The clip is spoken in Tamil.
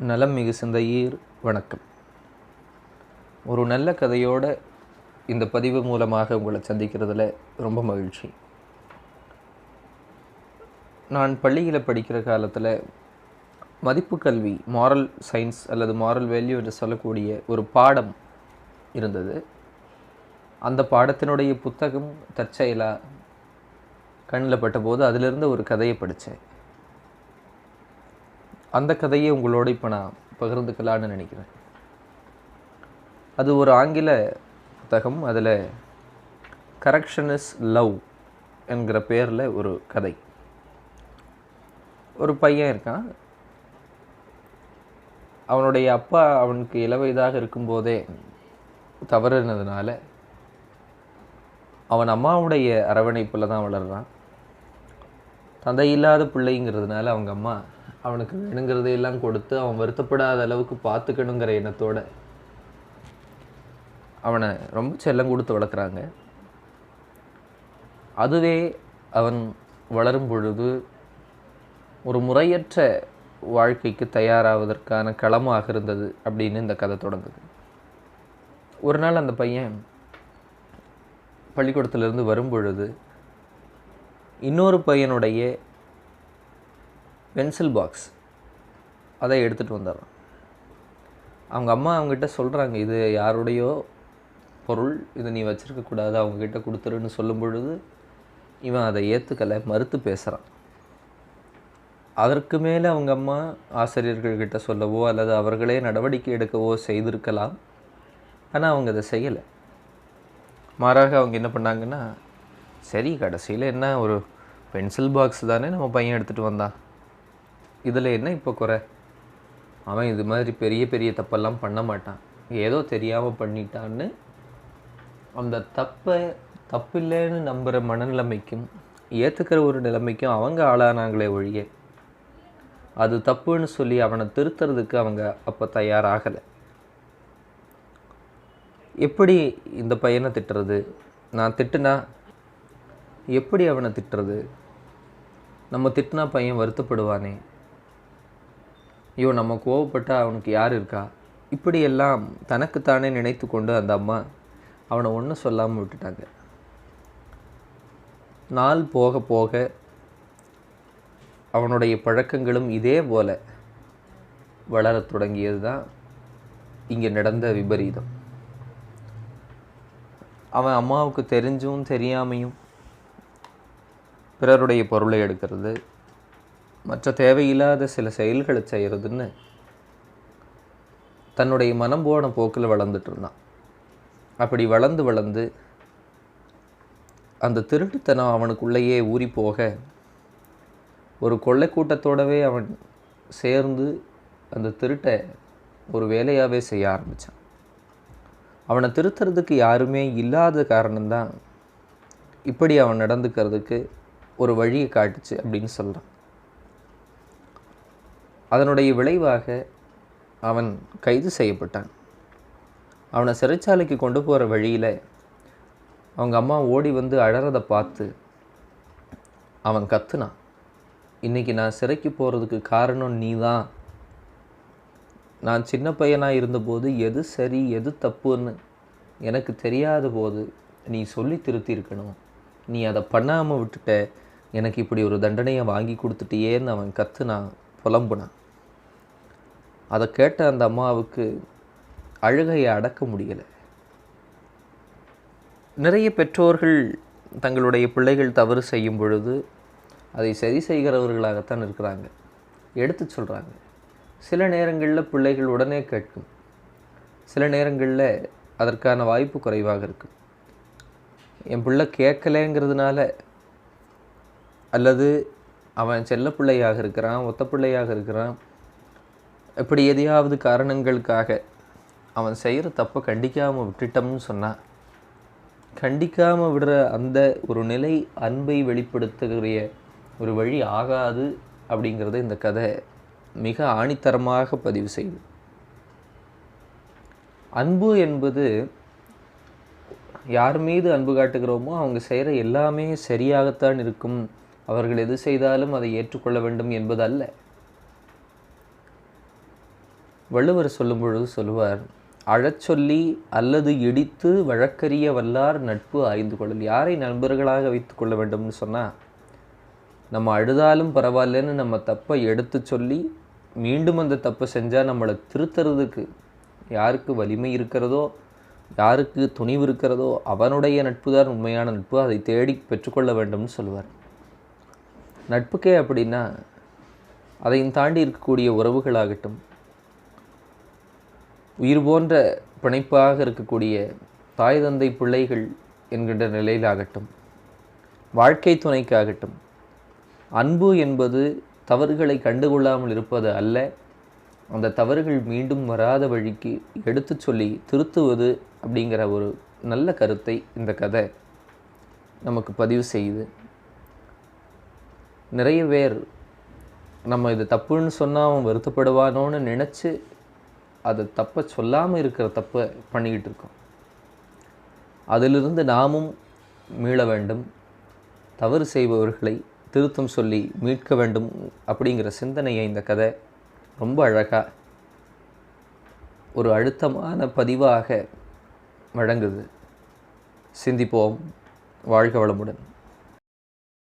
நலம் மிகு சிந்தையீர். வணக்கம். ஒரு நல்ல கதையோட இந்த பதிவு மூலமாக உங்களை சந்திக்கிறதுல ரொம்ப மகிழ்ச்சி. நான் பள்ளியில் படிக்கிற காலத்தில் மதிப்பு கல்வி மாரல் சயின்ஸ் அல்லது மாரல் வேல்யூ என்று சொல்லக்கூடிய ஒரு பாடம் இருந்தது. அந்த பாடத்தினுடைய புத்தகம் தற்செயலாக கண்ணில் பட்டபோது அதிலிருந்து ஒரு கதையை படித்தேன் அந்த கதையை உங்களோட இப்போ நான் பகிர்ந்துக்கலான்னு நினைக்கிறேன். அது ஒரு ஆங்கில புத்தகம். அதில் கரெக்ஷன் இஸ் லவ் என்கிற பேரில் ஒரு கதை. ஒரு பையன் இருக்கான். அவனுடைய அப்பா அவனுக்கு இளவயதாக இருக்கும்போதே தவறுனதுனால அவன் அம்மாவுடைய அரவணைப்பில் தான் வளர்றான். தந்தை இல்லாத பிள்ளைங்கிறதுனால அவங்க அம்மா அவனுக்கு வேணுங்கிறதையெல்லாம் கொடுத்து அவன் வருத்தப்படாத அளவுக்கு பார்த்துக்கணுங்கிற எண்ணத்தோட அவனை ரொம்ப செல்லம் கொடுத்து வளர்க்குறாங்க. அதுவே அவன் வளரும் பொழுது ஒரு முறையற்ற வாழ்க்கைக்கு தயாராவதற்கான களமாக இருந்தது அப்படின்னு இந்த கதை தொடங்குது. ஒரு நாள் அந்த பையன் பள்ளிக்கூடத்திலிருந்து வரும் பொழுது இன்னொரு பையனுடைய பென்சில் பாக்ஸ் அதை எடுத்துகிட்டு வந்துடுறான் அவங்க அம்மா அவங்ககிட்ட சொல்கிறாங்க இது யாருடையோ பொருள் இதை நீ வச்சுருக்கக்கூடாது அவங்கக்கிட்ட கொடுத்துருன்னு சொல்லும் பொழுது இவன் அதை ஏற்றுக்கலை மறுத்து பேசுகிறான் அதற்கு மேலே அவங்க அம்மா ஆசிரியர்கள்கிட்ட சொல்லவோ அல்லது அவர்களே நடவடிக்கை எடுக்கவோ செய்திருக்கலாம். ஆனால் அவங்க அதை செய்யலை. மாறாக அவங்க என்ன பண்ணாங்கன்னா சரி கடைசியில் என்ன ஒரு பென்சில் பாக்ஸ் தானே நம்ம பையன் எடுத்துகிட்டு வந்தான். இதில் என்ன இப்போ குறை? அவன் இது மாதிரி பெரிய பெரிய தப்பெல்லாம் பண்ண மாட்டான். ஏதோ தெரியாமல் பண்ணிட்டான்னு அந்த தப்பை தப்பில்லைன்னு நம்புகிற மனநிலைமைக்கும் ஏற்றுக்கிற ஒரு நிலைமைக்கும் அவங்க ஆளானாங்களே ஒழிய அது தப்புன்னு சொல்லி அவனை திருத்துறதுக்கு அவங்க அப்போ தயாராகலை. எப்படி இந்த பையனை திட்டுறது? நான் திட்டுனா எப்படி அவனை திட்டுறது? நம்ம திட்டினா பையன் வருத்தப்படுவானே? ஐயோ நம்ம கோவப்பட்டால் அவனுக்கு யார் இருக்கா? இப்படியெல்லாம் தனக்குத்தானே நினைத்து கொண்டு அந்த அம்மா அவனை ஒன்றும் சொல்லாமல் விட்டுட்டாங்க. நாள் போக போக அவனுடைய பழக்கங்களும் இதே போல் வளரத் தொடங்கியது தான் இங்கே நடந்த விபரீதம். அவன் அம்மாவுக்கு தெரிஞ்சும் தெரியாமையும் பிறருடைய பொருளை எடுக்கிறது மற்ற தேவையில்லாத சில செயல்களை செய்கிறதுன்னு தன்னுடைய மனம் போன போக்கில் வளர்ந்துட்டு இருந்தான். அப்படி வளர்ந்து வளர்ந்து அந்த திருட்டுத்தனம் அவனுக்குள்ளேயே ஊறி போக ஒரு கொள்ளை கூட்டத்தோடவே அவன் சேர்ந்து அந்த திருட்டை ஒரு வேலையாகவே செய்ய ஆரம்பித்தான் அவனை திருத்துறதுக்கு யாருமே இல்லாத காரணம்தான் இப்படி அவன் நடந்துக்கிறதுக்கு ஒரு வழியை காட்டுச்சு அப்படின்னு சொல்கிறான் அதனுடைய விளைவாக அவன் கைது செய்யப்பட்டான். அவனை சிறைச்சாலைக்கு கொண்டு போகிற வழியில் அவங்க அம்மா ஓடி வந்து அழறதை பார்த்து அவன் கத்துனான். இன்றைக்கி நான் சிறைக்கு போகிறதுக்கு காரணம் நீ தான் நான் சின்ன பையனாக இருந்தபோது எது சரி எது தப்புன்னு எனக்கு தெரியாத போது நீ சொல்லி திருத்தியிருக்கணும். நீ அதை பண்ணாமல் விட்டுட்ட. எனக்கு இப்படி ஒரு தண்டனையை வாங்கி கொடுத்துட்டியேன்னு அவன் கத்துனான் புலம்புனான். அதை கேட்ட அந்த அம்மாவுக்கு அழுகையை அடக்க முடியலை. நிறைய பெற்றோர்கள் தங்களுடைய பிள்ளைகள் தவறு செய்யும் பொழுது அதை சரி செய்கிறவர்களாகத்தான் இருக்கிறாங்க. எடுத்து சொல்கிறாங்க சில நேரங்களில் பிள்ளைகள் உடனே கேட்கும். சில நேரங்களில் அதற்கான வாய்ப்பு குறைவாக இருக்கும். என் பிள்ளை கேட்கலேங்கிறதுனால அல்லது அவன் செல்ல பிள்ளையாக இருக்கிறான் ஒத்த பிள்ளையாக இருக்கிறான் இப்படி எதையாவது காரணங்களுக்காக அவன் செய்கிற தப்பை கண்டிக்காமல் விட்டுட்டோம்னு சொன்னான் கண்டிக்காமல் விடுற அந்த ஒரு நிலை அன்பை வெளிப்படுத்தக்கூடிய ஒரு வழி ஆகாது அப்படிங்கிறத இந்த கதை மிக ஆணித்தரமாக பதிவு செய்யுது. அன்பு என்பது யார் மீது அன்பு காட்டுகிறோமோ அவங்க செய்கிற எல்லாமே சரியாகத்தான் இருக்கும். அவர்கள் எது செய்தாலும் அதை ஏற்றுக்கொள்ள வேண்டும் என்பது அல்ல வள்ளுவர் சொல்லும் பொழுது சொல்லுவார் அழச்சொல்லி அல்லது இடித்து வழக்கறிய வல்லார் நட்பு ஆய்ந்து கொள்ளல். யாரை நண்பர்களாக வைத்து கொள்ள வேண்டும்னு சொன்னால் நம்ம அழுதாலும் பரவாயில்லன்னு நம்ம தப்பை எடுத்து சொல்லி மீண்டும் அந்த தப்பை செஞ்சால் நம்மளை திருத்துறதுக்கு யாருக்கு வலிமை இருக்கிறதோ யாருக்கு துணிவு இருக்கிறதோ அவனுடைய நட்பு தான் உண்மையான நட்பு. அதை தேடி பெற்றுக்கொள்ள வேண்டும்னு சொல்லுவார். நட்புக்கே அப்படின்னா அதையும் தாண்டி இருக்கக்கூடிய உறவுகளாகட்டும் உயிர் போன்ற பிணைப்பாக இருக்கக்கூடிய தாய் தந்தை பிள்ளைகள் என்கின்ற நிலையிலாகட்டும் வாழ்க்கை துணைக்காகட்டும் அன்பு என்பது தவறுகளை கண்டுகொள்ளாமல் இருப்பது அல்ல. அந்த தவறுகள் மீண்டும் வராத வழிக்கு எடுத்துச் சொல்லி திருத்துவது அப்படிங்கிற ஒரு நல்ல கருத்தை இந்த கதை நமக்கு பதிவு செய்யுது. நிறைய பேர் நம்ம இது தப்புன்னு சொன்னால் அவன் வருத்தப்படுவானோன்னு நினச்சி அதை தப்பை சொல்லாமல் இருக்கிற தப்பை பண்ணிக்கிட்டு இருக்கோம். அதிலிருந்து நாமும் மீள வேண்டும். தவறு செய்பவர்களை திருத்தம் சொல்லி மீட்க வேண்டும் அப்படிங்கிற சிந்தனையை இந்த கதை ரொம்ப அழகாக ஒரு அழுத்தமான பதிவாக வழங்குது. சிந்திப்போம். வாழ்க வளமுடன்.